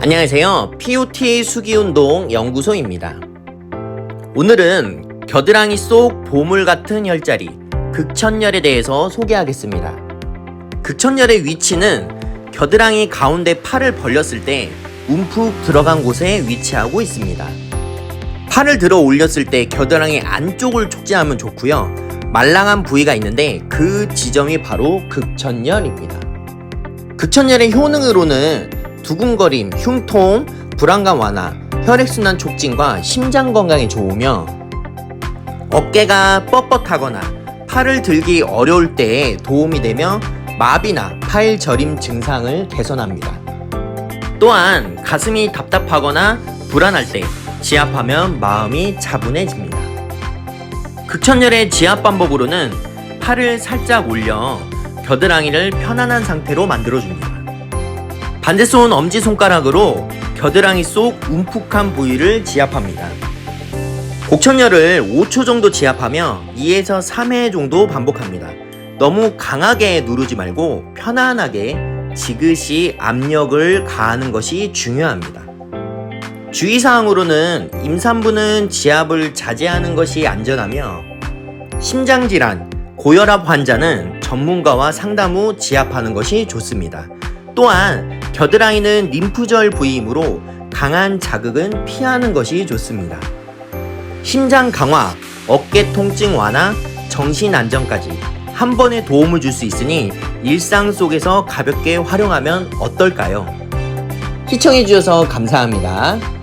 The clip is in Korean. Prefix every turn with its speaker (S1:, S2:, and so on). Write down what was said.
S1: 안녕하세요. POT 수기운동 연구소입니다. 오늘은 겨드랑이 속 보물 같은 혈자리, 극천열에 대해서 소개하겠습니다. 극천열의 위치는 겨드랑이 가운데 팔을 벌렸을 때 움푹 들어간 곳에 위치하고 있습니다. 팔을 들어 올렸을 때 겨드랑이 안쪽을 촉지하면 좋고요. 말랑한 부위가 있는데 그 지점이 바로 극천열입니다. 극천열의 효능으로는 두근거림, 흉통, 불안감 완화, 혈액순환 촉진과 심장 건강에 좋으며 어깨가 뻣뻣하거나 팔을 들기 어려울 때에 도움이 되며 마비나 팔 저림 증상을 개선합니다. 또한 가슴이 답답하거나 불안할 때 지압하면 마음이 차분해집니다. 극천열의 지압 방법으로는 팔을 살짝 올려 겨드랑이를 편안한 상태로 만들어줍니다. 반대손 엄지손가락으로 겨드랑이 속 움푹한 부위를 지압합니다. 곡천열을 5초 정도 지압하며 2에서 3회 정도 반복합니다. 너무 강하게 누르지 말고 편안하게 지그시 압력을 가하는 것이 중요합니다. 주의사항으로는 임산부는 지압을 자제하는 것이 안전하며 심장질환, 고혈압 환자는 전문가와 상담 후 지압하는 것이 좋습니다. 또한 겨드랑이는 림프절 부위이므로 강한 자극은 피하는 것이 좋습니다. 심장 강화, 어깨 통증 완화, 정신 안정까지 한 번에 도움을 줄 수 있으니 일상 속에서 가볍게 활용하면 어떨까요? 시청해주셔서 감사합니다.